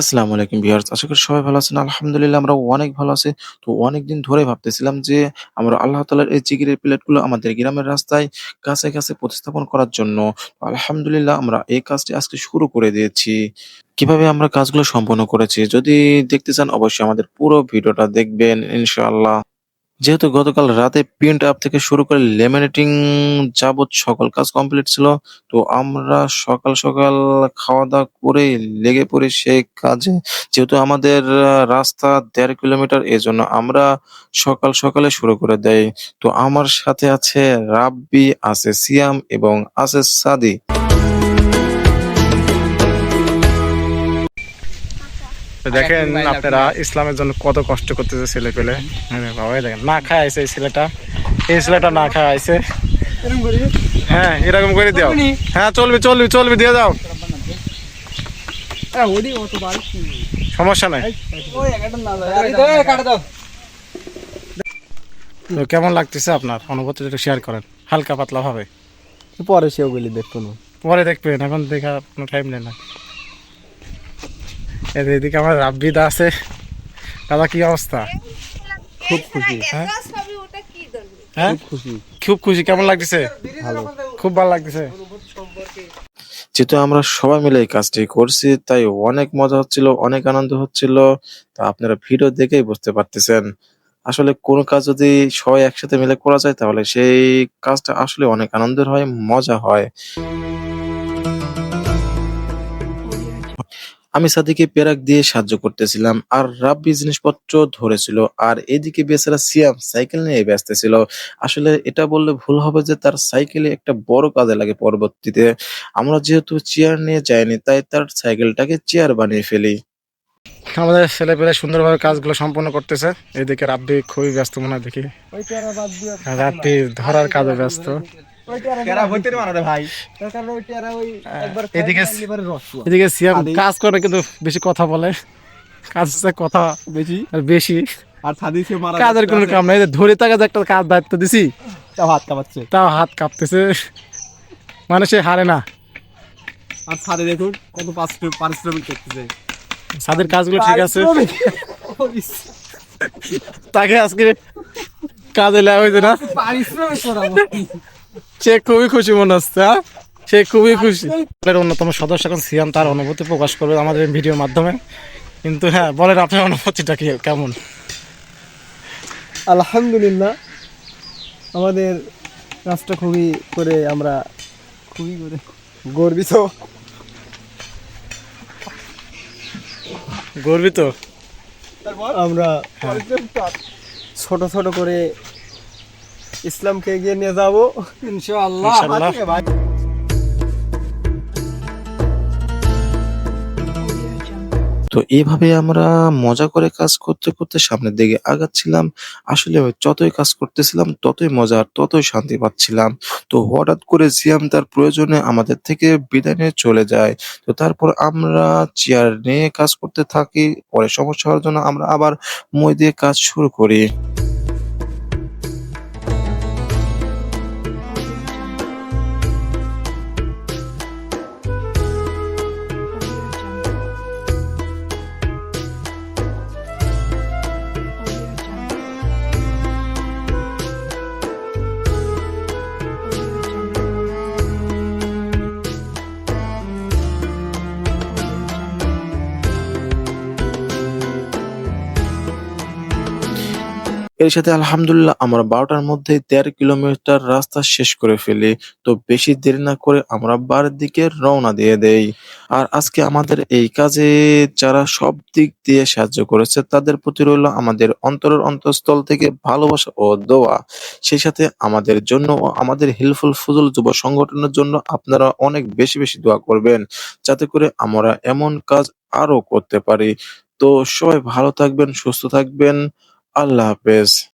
আসসালামু আলাইকুম ভিউয়ার্স। আশা করি সবাই ভালো আছেন। আলহামদুলিল্লাহ আমরা অনেক ভালো আছি। তো অনেকদিন ধরে ভাবতেছিলাম যে আমরা আল্লাহ তাআলার এই জিকিরের প্লেটগুলো আমাদের গ্রামের রাস্তায় কাছে, কাছে প্রতিস্থাপন করার জন্য আলহামদুলিল্লাহ আমরা এই কাজটি আজকে শুরু করে দিয়েছি। কীভাবে আমরা কাজগুলো সম্পন্ন করেছি যদি দেখতে চান অবশ্যই আমাদের পুরো ভিডিওটা দেখবেন ইনশাআল্লাহ। যেহেতু গতকাল রাতে প্রিন্ট আপ থেকে শুরু করে লেমিনেটিং যাবত সকল কাজ কমপ্লিট ছিল। তো আমরা সকাল, সকাল খাওয়া-দাওয়া করেই লেগে পড়ি সেই কাজে। যেহেতু আমাদের রাস্তা দেড় কিলোমিটার এজন্য আমরা সকাল, সকালে শুরু করে দেয় তো আমার সাথে আছে রাব্বি, আছে সিয়াম এবং আছে সাদি। তো দেখেন আপনারা ইসলামের জন্য কত কষ্ট করতেছে ছেলে পেলে। বাবা এই দেখেন না খায় এই ছেলেটা। এই ছেলেটা না খায় হ্যাঁ এরকম করে দাও। হ্যাঁ চলবে চলবে চলবে দিয়ে দাও। সমস্যা নাই। তো কেমন লাগতেছে আপনার? অনুভূতি একটু শেয়ার করেন হালকা পাতলা ভাবে পরে সেও গেলে দেখতো না। পরে দেখবেন এখন দেখা কোনো টাইম নেই না। এদিকে আমার রাব্বিদা আছে দাদা কি অবস্থা খুব খুশি হ্যাঁ? হ্যাঁ খুশি খুব খুশি কেমন লাগতেছে ভালো খুব ভালো লাগতেছে যেহেতু আমরা সবাই মিলে এই কাজটি করছি তাই অনেক মজা হচ্ছিল, অনেক আনন্দ হচ্ছিল। তা আপনারা ভিডিও দেখেই বুঝতে পারতেছেন। আসলে কোনো কাজ যদি সবাই একসাথে মিলে করা যায় তাহলে সেই কাজটা আসলে অনেক আনন্দের হয়, মজা হয়। আমি সাদিকে পেরাক দিয়ে সাহায্য করতেছিলাম আর রাব্বি জিনিসপত্র ধরেছিল আর এদিকে বেচারা সিয়াম সাইকেল নিয়ে ব্যস্ত ছিল। আসলে এটা বললে ভুল হবে যে তার সাইকেলে একটা বড় কাজে লাগে পরবর্তীতে। আমরা যেহেতু চেয়ার নিয়ে যাইনি তাই তার সাইকেলটাকে চেয়ার বানিয়ে ফেলি। আমাদের ছেলে পেলে সুন্দরভাবে কাজগুলো সম্পন্ন করতেছে। এদিকে রাব্বি খুবই ব্যস্ত মনে হয় দেখি। রাব্বি ধরার কাজে ব্যস্ত। এদিকে এদিকে সিয়াম কাজ করে কিন্তু বেশি কথা বলে। কাজ কথা বেশি আর বেশি। আর মারা কাজের কোনো কাম নাই ধরে যে একটা কাজ দায়িত্ব দিছি। তাও হাত কামাচ্ছে তাও হাত কাঁপতেছে। মানে সে হারে না। আর ছাদে দেখুন কত পারিশ্রমিক করতেছে। সাদের কাজগুলো ঠিক আছে। তাকে আজকে কাজে লাগা হয়েছে না। পারিশ্রমিক সে খুবই খুশি মনে হচ্ছে হ্যাঁ? সে খুবই খুশি। অন্যতম সদস্য এখন সিয়াম তার অনুভূতি প্রকাশ করবে আমাদের ভিডিওর মাধ্যমে। কিন্তু হ্যাঁ বলেন আপনার অনুভূতিটা কি কেমন? আলহামদুলিল্লাহ আমাদের কাজটা খুবই করে আমরা খুবই করে গর্বিত। গর্বিত? আমরা ছোট ছোট করে ইসলামকে এগিয়ে নিয়ে যাব। ইনশাআল্লাহ ইনশাআল্লাহ। তো এভাবে আমরা মজা করে কাজ করতে করতে সামনের দিকে আগাচ্ছিলাম। আসলে যতই কাজ করতেছিলাম ততই মজা আর ততই শান্তি পাচ্ছিলাম। তো হঠাৎ করে সিয়াম তার প্রয়োজনে আমাদের থেকে বিদায় নিয়ে চলে যায়। তো তারপর আমরা চেয়ার নিয়ে কাজ করতে থাকি। পরে সমস্যা হওয়ার জন্য আমরা আবার মই দিয়ে কাজ শুরু করি। এর সাথে আলহামদুলিল্লাহ আমরা বারোটার মধ্যে দেড় কিলোমিটার রাস্তা শেষ করে ফেলি। তো বেশি দেরি না করে আমরা বাড়ির দিকে রওনা দিয়ে দেই। আর আজকে আমাদের এই কাজে যারা সব দিক দিয়ে সাহায্য করেছে, তাদের প্রতি রইল আমাদের অন্তরের অন্তঃস্থল থেকে ভালোবাসা ও দোয়া। সেই সাথে আমাদের জন্য ও আমাদের হেল্পফুল ফুজুল যুব সংগঠনের জন্য আপনারা অনেক বেশি বেশি দোয়া করবেন, যাতে করে আমরা এমন কাজ আরও করতে পারি। তো সবাই ভালো থাকবেন, সুস্থ থাকবেন। আল্লাহ হাফেজ।